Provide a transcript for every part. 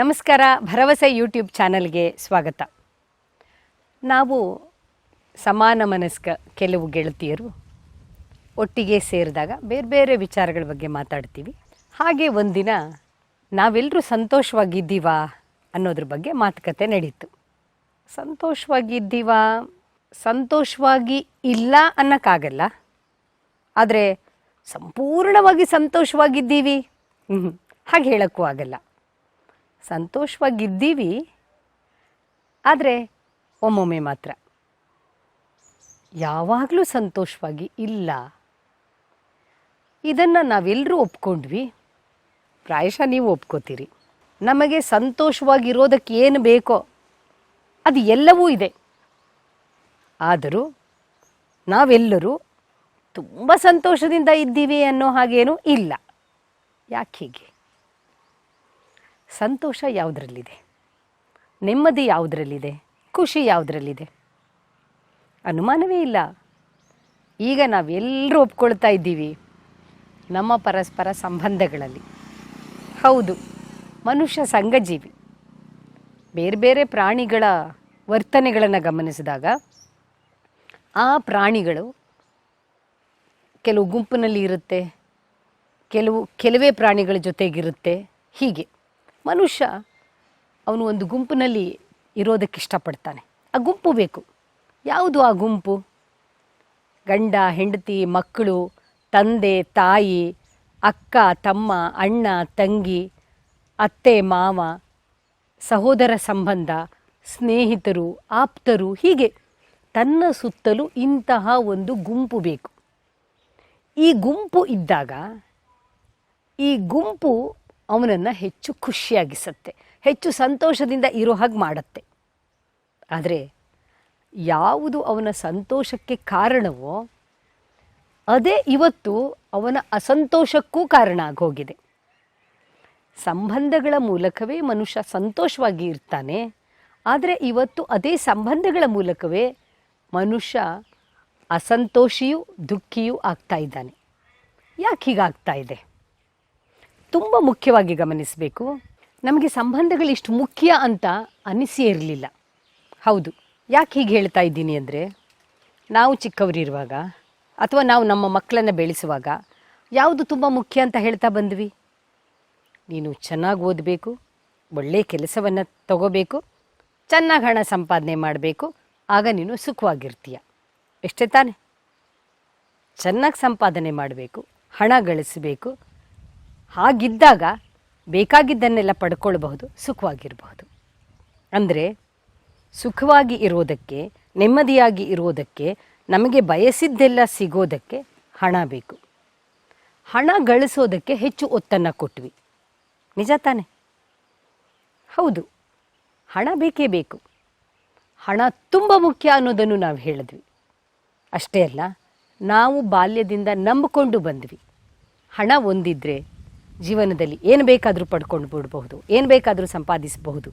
ನಮಸ್ಕಾರ, ಭರವಸೆ ಯೂಟ್ಯೂಬ್ ಚಾನಲ್ಗೆ ಸ್ವಾಗತ. ನಾವು ಸಮಾನ ಮನಸ್ಕ ಕೆಲವು ಗೆಳತಿಯರು ಒಟ್ಟಿಗೆ ಸೇರಿದಾಗ ಬೇರೆ ಬೇರೆ ವಿಚಾರಗಳ ಬಗ್ಗೆ ಮಾತಾಡ್ತೀವಿ. ಹಾಗೆ ಒಂದಿನ ನಾವೆಲ್ಲರೂ ಸಂತೋಷವಾಗಿದ್ದೀವಾ ಅನ್ನೋದ್ರ ಬಗ್ಗೆ ಮಾತುಕತೆ ನಡೀತು. ಸಂತೋಷವಾಗಿದ್ದೀವಾ? ಸಂತೋಷವಾಗಿ ಇಲ್ಲ ಅನ್ನೋಕ್ಕಾಗಲ್ಲ. ಆದರೆ ಸಂಪೂರ್ಣವಾಗಿ ಸಂತೋಷವಾಗಿದ್ದೀವಿ. ಹ್ಞೂ ಹಾಗೆ ಹೇಳೋಕ್ಕೂ ಆಗಲ್ಲ. ಸಂತೋಷವಾಗಿದ್ದೀವಿ, ಆದರೆ ಒಮ್ಮೊಮ್ಮೆ ಮಾತ್ರ. ಯಾವಾಗಲೂ ಸಂತೋಷವಾಗಿ ಇಲ್ಲ. ಇದನ್ನು ನಾವೆಲ್ಲರೂ ಒಪ್ಕೊಂಡ್ವಿ. ಪ್ರಾಯಶಃ ನೀವು ಒಪ್ಕೋತೀರಿ. ನಮಗೆ ಸಂತೋಷವಾಗಿರೋದಕ್ಕೆ ಏನು ಬೇಕೋ ಅದು ಎಲ್ಲವೂ ಇದೆ. ಆದರೂ ನಾವೆಲ್ಲರೂ ತುಂಬ ಸಂತೋಷದಿಂದ ಇದ್ದೀವಿ ಅನ್ನೋ ಹಾಗೇನೂ ಇಲ್ಲ. ಯಾಕೆ ಹೀಗೆ? ಸಂತೋಷ ಯಾವುದರಲ್ಲಿದೆ? ನೆಮ್ಮದಿ ಯಾವುದರಲ್ಲಿದೆ? ಖುಷಿ ಯಾವುದರಲ್ಲಿದೆ? ಅನುಮಾನವೇ ಇಲ್ಲ. ಈಗ ನಾವೆಲ್ಲರೂ ಒಪ್ಕೊಳ್ತಾ ಇದ್ದೀವಿ ನಮ್ಮ ಪರಸ್ಪರ ಸಂಬಂಧಗಳಲ್ಲಿ. ಹೌದು, ಮನುಷ್ಯ ಸಂಘಜೀವಿ. ಬೇರೆ ಬೇರೆ ಪ್ರಾಣಿಗಳ ವರ್ತನೆಗಳನ್ನು ಗಮನಿಸಿದಾಗ ಆ ಪ್ರಾಣಿಗಳು ಕೆಲವು ಗುಂಪಿನಲ್ಲಿ ಇರುತ್ತೆ, ಕೆಲವು, ಕೆಲವೇ ಪ್ರಾಣಿಗಳ ಜೊತೆಗಿರುತ್ತೆ, ಹೀಗೆ. ಮನುಷ್ಯ ಅವನು ಒಂದು ಗುಂಪಿನಲ್ಲಿ ಇರೋದಕ್ಕೆ ಇಷ್ಟಪಡ್ತಾನೆ. ಆ ಗುಂಪು ಬೇಕು. ಯಾವುದು ಆ ಗುಂಪು? ಗಂಡ, ಹೆಂಡತಿ, ಮಕ್ಕಳು, ತಂದೆ, ತಾಯಿ, ಅಕ್ಕ, ತಮ್ಮ, ಅಣ್ಣ, ತಂಗಿ, ಅತ್ತೆ, ಮಾವ, ಸಹೋದರ ಸಂಬಂಧ, ಸ್ನೇಹಿತರು, ಆಪ್ತರು, ಹೀಗೆ. ತನ್ನ ಸುತ್ತಲೂ ಇಂತಹ ಒಂದು ಗುಂಪು ಬೇಕು. ಈ ಗುಂಪು ಇದ್ದಾಗ ಈ ಗುಂಪು ಅವನನ್ನು ಹೆಚ್ಚು ಖುಷಿಯಾಗಿಸತ್ತೆ, ಹೆಚ್ಚು ಸಂತೋಷದಿಂದ ಇರೋ ಹಾಗೆ ಮಾಡುತ್ತೆ. ಆದರೆ ಯಾವುದು ಅವನ ಸಂತೋಷಕ್ಕೆ ಕಾರಣವೋ, ಅದೇ ಇವತ್ತು ಅವನ ಅಸಂತೋಷಕ್ಕೂ ಕಾರಣ ಆಗೋಗಿದೆ. ಸಂಬಂಧಗಳ ಮೂಲಕವೇ ಮನುಷ್ಯ ಸಂತೋಷವಾಗಿ ಇರ್ತಾನೆ, ಆದರೆ ಇವತ್ತು ಅದೇ ಸಂಬಂಧಗಳ ಮೂಲಕವೇ ಮನುಷ್ಯ ಅಸಂತೋಷಿಯೂ ದುಃಖಿಯೂ ಆಗ್ತಾ ಇದ್ದಾನೆ. ಯಾಕೆ ಹೀಗಾಗ್ತಾ ಇದೆ? ತುಂಬ ಮುಖ್ಯವಾಗಿ ಗಮನಿಸಬೇಕು. ನಮಗೆ ಸಂಬಂಧಗಳು ಇಷ್ಟು ಮುಖ್ಯ ಅಂತ ಅನಿಸೇ ಇರಲಿಲ್ಲ. ಹೌದು. ಯಾಕೆ ಹೀಗೆ ಹೇಳ್ತಾ ಇದ್ದೀನಿ ಅಂದರೆ, ನಾವು ಚಿಕ್ಕವರಿರುವಾಗ ಅಥವಾ ನಾವು ನಮ್ಮ ಮಕ್ಕಳನ್ನು ಬೆಳೆಸುವಾಗ ಯಾವುದು ತುಂಬ ಮುಖ್ಯ ಅಂತ ಹೇಳ್ತಾ ಬಂದ್ವಿ? ನೀನು ಚೆನ್ನಾಗಿ ಓದಬೇಕು ಒಳ್ಳೆಯ ಕೆಲಸವನ್ನು ತಗೋಬೇಕು, ಚೆನ್ನಾಗಿ ಹಣ ಸಂಪಾದನೆ ಮಾಡಬೇಕು, ಆಗ ನೀನು ಸುಖವಾಗಿರ್ತೀಯ. ಎಷ್ಟೇ ತಾನೆ. ಚೆನ್ನಾಗಿ ಸಂಪಾದನೆ ಮಾಡಬೇಕು, ಹಣ ಗಳಿಸಬೇಕು ಹಾಗಿದ್ದಾಗ ಬೇಕಾಗಿದ್ದನ್ನೆಲ್ಲ ಪಡ್ಕೊಳ್ಬಹುದು, ಸುಖವಾಗಿರಬಹುದು. ಅಂದರೆ ಸುಖವಾಗಿ ಇರೋದಕ್ಕೆ, ನೆಮ್ಮದಿಯಾಗಿ ಇರೋದಕ್ಕೆ, ನಮಗೆ ಬಯಸಿದ್ದೆಲ್ಲ ಸಿಗೋದಕ್ಕೆ ಹಣ ಬೇಕು. ಹಣ ಗಳಿಸೋದಕ್ಕೆ ಹೆಚ್ಚು ಒತ್ತನ್ನು ಕೊಟ್ವಿ. ನಿಜ ತಾನೆ? ಹೌದು. ಹಣ ಬೇಕೇ ಬೇಕು. ಹಣ ತುಂಬ ಮುಖ್ಯ ಅನ್ನೋದನ್ನು ನಾವು ಹೇಳಿದ್ವಿ. ಅಷ್ಟೇ ಅಲ್ಲ, ನಾವು ಬಾಲ್ಯದಿಂದ ನಂಬಿಕೊಂಡು ಬಂದ್ವಿ. ಹಣ ಒಂದಿದ್ರೆ ಜೀವನದಲ್ಲಿ ಏನು ಬೇಕಾದರೂ ಪಡ್ಕೊಂಡು ಬಿಡಬಹುದು, ಏನು ಬೇಕಾದರೂ ಸಂಪಾದಿಸಬಹುದು.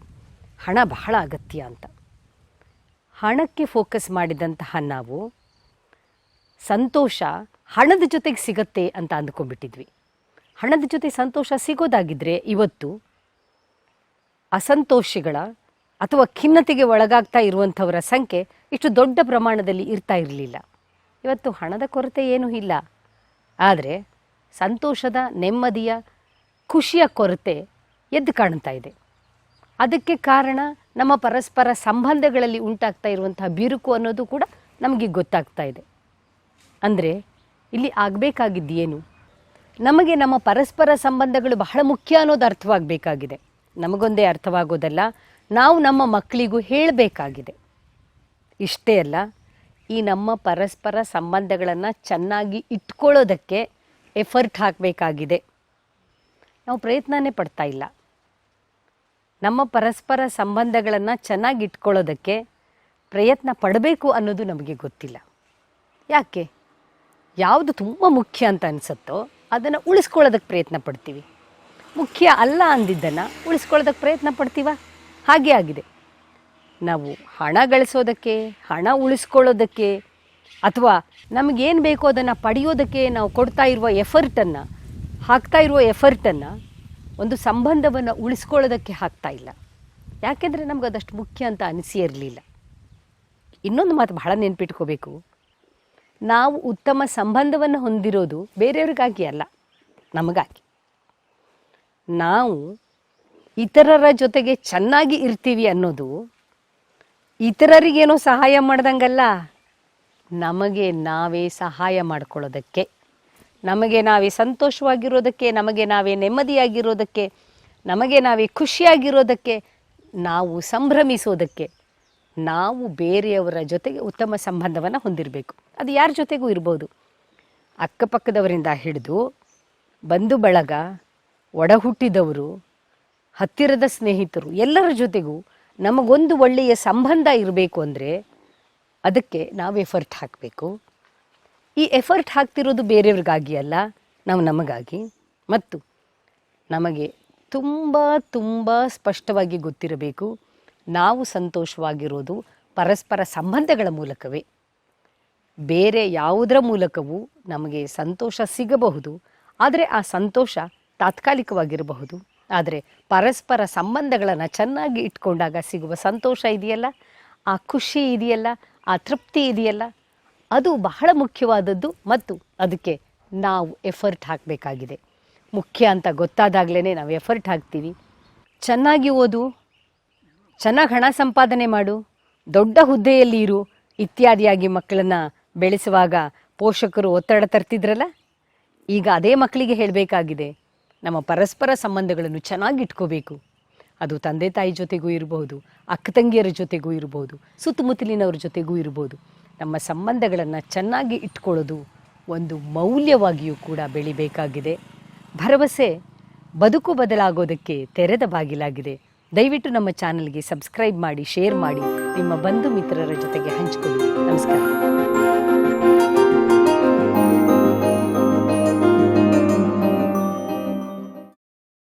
ಹಣ ಬಹಳ ಅಗತ್ಯ ಅಂತ. ಹಣಕ್ಕೆ ಫೋಕಸ್ ಮಾಡಿದಂತಹ ನಾವು ಸಂತೋಷ ಹಣದ ಜೊತೆಗೆ ಸಿಗತ್ತೆ ಅಂತ ಅಂದ್ಕೊಂಡ್ಬಿಟ್ಟಿದ್ವಿ. ಹಣದ ಜೊತೆ ಸಂತೋಷ ಸಿಗೋದಾಗಿದ್ದರೆ ಇವತ್ತು ಅಸಂತೋಷಗಳ ಅಥವಾ ಖಿನ್ನತೆಗೆ ಒಳಗಾಗ್ತಾ ಇರುವಂಥವರ ಸಂಖ್ಯೆ ಇಷ್ಟು ದೊಡ್ಡ ಪ್ರಮಾಣದಲ್ಲಿ ಇರ್ತಾ ಇರಲಿಲ್ಲ. ಇವತ್ತು ಹಣದ ಕೊರತೆ ಏನೂ ಇಲ್ಲ. ಆದರೆ ಸಂತೋಷದ ನೆಮ್ಮದಿಯ ಖುಷಿಯ ಕೊರತೆ ಎದ್ದು ಕಾಣ್ತಾ ಇದೆ. ಅದಕ್ಕೆ ಕಾರಣ ನಮ್ಮ ಪರಸ್ಪರ ಸಂಬಂಧಗಳಲ್ಲಿ ಉಂಟಾಗ್ತಾ ಇರುವಂತಹ ಬಿರುಕು ಅನ್ನೋದು ಕೂಡ ನಮಗೆ ಗೊತ್ತಾಗ್ತಾ ಇದೆ. ಅಂದರೆ ಇಲ್ಲಿ ಆಗಬೇಕಾಗಿದ್ದೇನು? ನಮಗೆ ನಮ್ಮ ಪರಸ್ಪರ ಸಂಬಂಧಗಳು ಬಹಳ ಮುಖ್ಯ ಅನ್ನೋದು ಅರ್ಥವಾಗಬೇಕಾಗಿದೆ. ನಮಗೊಂದೇ ಅರ್ಥವಾಗೋದಲ್ಲ, ನಾವು ನಮ್ಮ ಮಕ್ಕಳಿಗೂ ಹೇಳಬೇಕಾಗಿದೆ. ಇಷ್ಟೇ ಅಲ್ಲ, ಈ ನಮ್ಮ ಪರಸ್ಪರ ಸಂಬಂಧಗಳನ್ನು ಚೆನ್ನಾಗಿ ಇಟ್ಕೊಳ್ಳೋದಕ್ಕೆ ಎಫರ್ಟ್ ಹಾಕಬೇಕಾಗಿದೆ. ನಾವು ಪ್ರಯತ್ನನೇ ಪಡ್ತಾ ಇಲ್ಲ. ನಮ್ಮ ಪರಸ್ಪರ ಸಂಬಂಧಗಳನ್ನು ಚೆನ್ನಾಗಿ ಇಟ್ಕೊಳ್ಳೋದಕ್ಕೆ ಪ್ರಯತ್ನ ಪಡಬೇಕು ಅನ್ನೋದು ನಮಗೆ ಗೊತ್ತಿಲ್ಲ. ಯಾಕೆ? ಯಾವುದು ತುಂಬ ಮುಖ್ಯ ಅಂತ ಅನಿಸುತ್ತೋ ಅದನ್ನು ಉಳಿಸ್ಕೊಳ್ಳೋದಕ್ಕೆ ಪ್ರಯತ್ನ ಪಡ್ತೀವಿ. ಮುಖ್ಯ ಅಲ್ಲ ಅಂದಿದ್ದನ್ನು ಉಳಿಸ್ಕೊಳ್ಳೋದಕ್ಕೆ ಪ್ರಯತ್ನ ಪಡ್ತೀವ? ಹಾಗೆ ಆಗಿದೆ. ನಾವು ಹಣ ಗಳಿಸೋದಕ್ಕೆ, ಹಣ ಉಳಿಸ್ಕೊಳ್ಳೋದಕ್ಕೆ, ಅಥವಾ ನಮಗೇನು ಬೇಕೋ ಅದನ್ನು ಪಡೆಯೋದಕ್ಕೆ ನಾವು ಕೊಡ್ತಾ ಇರುವ ಎಫರ್ಟನ್ನು ಹಾಕ್ತಾ ಇರುವ ಎಫರ್ಟನ್ನು ಒಂದು ಸಂಬಂಧವನ್ನು ಉಳಿಸ್ಕೊಳ್ಳೋದಕ್ಕೆ ಹಾಕ್ತಾ ಇಲ್ಲ. ಯಾಕೆಂದರೆ ನಮ್ಗೆ ಅದಷ್ಟು ಮುಖ್ಯ ಅಂತ ಅನಿಸಿಯೇ ಇರಲಿಲ್ಲ. ಇನ್ನೊಂದು ಮಾತು ಬಹಳ ನೆನ್ಪಿಟ್ಕೋಬೇಕು. ನಾವು ಉತ್ತಮ ಸಂಬಂಧವನ್ನು ಹೊಂದಿರೋದು ಬೇರೆಯವ್ರಿಗಾಗಿ ಅಲ್ಲ, ನಮಗಾಗಿ. ನಾವು ಇತರರ ಜೊತೆಗೆ ಚೆನ್ನಾಗಿ ಇರ್ತೀವಿ ಅನ್ನೋದು ಇತರರಿಗೇನೋ ಸಹಾಯ ಮಾಡ್ದಂಗಲ್ಲ, ನಮಗೆ ನಾವೇ ಸಹಾಯ ಮಾಡ್ಕೊಳ್ಳೋದಕ್ಕೆ ನಮಗೆ ನಾವೇ ಸಂತೋಷವಾಗಿರೋದಕ್ಕೆ, ನಮಗೆ ನಾವೇ ನೆಮ್ಮದಿಯಾಗಿರೋದಕ್ಕೆ, ನಮಗೆ ನಾವೇ ಖುಷಿಯಾಗಿರೋದಕ್ಕೆ, ನಾವು ಸಂಭ್ರಮಿಸೋದಕ್ಕೆ, ನಾವು ಬೇರೆಯವರ ಜೊತೆಗೆ ಉತ್ತಮ ಸಂಬಂಧವನ್ನು ಹೊಂದಿರಬೇಕು. ಅದು ಯಾರ ಜೊತೆಗೂ ಇರ್ಬೋದು. ಅಕ್ಕಪಕ್ಕದವರಿಂದ ಹಿಡಿದು ಬಂಧು ಬಳಗ, ಒಡಹುಟ್ಟಿದವರು, ಹತ್ತಿರದ ಸ್ನೇಹಿತರು, ಎಲ್ಲರ ಜೊತೆಗೂ ನಮಗೊಂದು ಒಳ್ಳೆಯ ಸಂಬಂಧ ಇರಬೇಕು ಅಂದರೆ ಅದಕ್ಕೆ ನಾವು ಎಫರ್ಟ್ ಹಾಕಬೇಕು. ಈ ಎಫರ್ಟ್ ಹಾಕ್ತಿರೋದು ಬೇರೆಯವ್ರಿಗಾಗಿ ಅಲ್ಲ, ನಾವು ನಮಗಾಗಿ. ಮತ್ತು ನಮಗೆ ತುಂಬ ತುಂಬ ಸ್ಪಷ್ಟವಾಗಿ ಗೊತ್ತಿರಬೇಕು, ನಾವು ಸಂತೋಷವಾಗಿರೋದು ಪರಸ್ಪರ ಸಂಬಂಧಗಳ ಮೂಲಕವೇ. ಬೇರೆ ಯಾವುದರ ಮೂಲಕವೂ ನಮಗೆ ಸಂತೋಷ ಸಿಗಬಹುದು, ಆದರೆ ಆ ಸಂತೋಷ ತಾತ್ಕಾಲಿಕವಾಗಿರಬಹುದು. ಆದರೆ ಪರಸ್ಪರ ಸಂಬಂಧಗಳನ್ನು ಚೆನ್ನಾಗಿ ಇಟ್ಕೊಂಡಾಗ ಸಿಗುವ ಸಂತೋಷ ಇದೆಯಲ್ಲ? ಆ ಖುಷಿ ಇದೆಯಲ್ಲ? ಆ ತೃಪ್ತಿ ಇದೆಯಲ್ಲ? ಅದು ಬಹಳ ಮುಖ್ಯವಾದದ್ದು ಮತ್ತು ಅದಕ್ಕೆ ನಾವು ಎಫರ್ಟ್ ಹಾಕಬೇಕಾಗಿದೆ. ಮುಖ್ಯ ಅಂತ ಗೊತ್ತಾದಾಗಲೇ ನಾವು ಎಫರ್ಟ್ ಹಾಕ್ತೀವಿ. ಚೆನ್ನಾಗಿ ಓದು, ಚೆನ್ನಾಗಿ ಹಣ ಸಂಪಾದನೆ ಮಾಡು, ದೊಡ್ಡ ಹುದ್ದೆಯಲ್ಲಿ ಇರು ಇತ್ಯಾದಿಯಾಗಿ ಮಕ್ಕಳನ್ನು ಬೆಳೆಸುವಾಗ ಪೋಷಕರು ಒತ್ತಡ ತರ್ತಿದ್ರಲ್ಲ? ಈಗ ಅದೇ ಮಕ್ಕಳಿಗೆ ಹೇಳಬೇಕಾಗಿದೆ, ನಮ್ಮ ಪರಸ್ಪರ ಸಂಬಂಧಗಳನ್ನು ಚೆನ್ನಾಗಿ ಇಟ್ಕೋಬೇಕು. ಅದು ತಂದೆ ತಾಯಿ ಜೊತೆಗೂ ಇರಬಹುದು ಅಕ್ಕ ತಂಗಿಯರ ಜೊತೆಗೂ ಇರಬಹುದು ಸುತ್ತಮುತ್ತಲಿನವ್ರ ಜೊತೆಗೂ ಇರಬಹುದು ನಮ್ಮ ಸಂಬಂಧಗಳನ್ನು ಚೆನ್ನಾಗಿ ಇಟ್ಕೊಳ್ಳೋದು ಒಂದು ಮೌಲ್ಯವಾಗಿಯೂ ಕೂಡ ಬೆಳಿಬೇಕಾಗಿದೆ. ಭರವಸೆ, ಬದುಕು ಬದಲಾಗೋದಕ್ಕೆ ತೆರೆದ ಬಾಗಿಲಾಗಿದೆ. ದಯವಿಟ್ಟು ನಮ್ಮ ಚಾನಲ್ಗೆ ಸಬ್ಸ್ಕ್ರೈಬ್ ಮಾಡಿ, ಶೇರ್ ಮಾಡಿ, ನಿಮ್ಮ ಬಂಧು ಮಿತ್ರರ ಜೊತೆಗೆ ಹಂಚಿಕೊಳ್ಳಿ. ನಮಸ್ಕಾರ.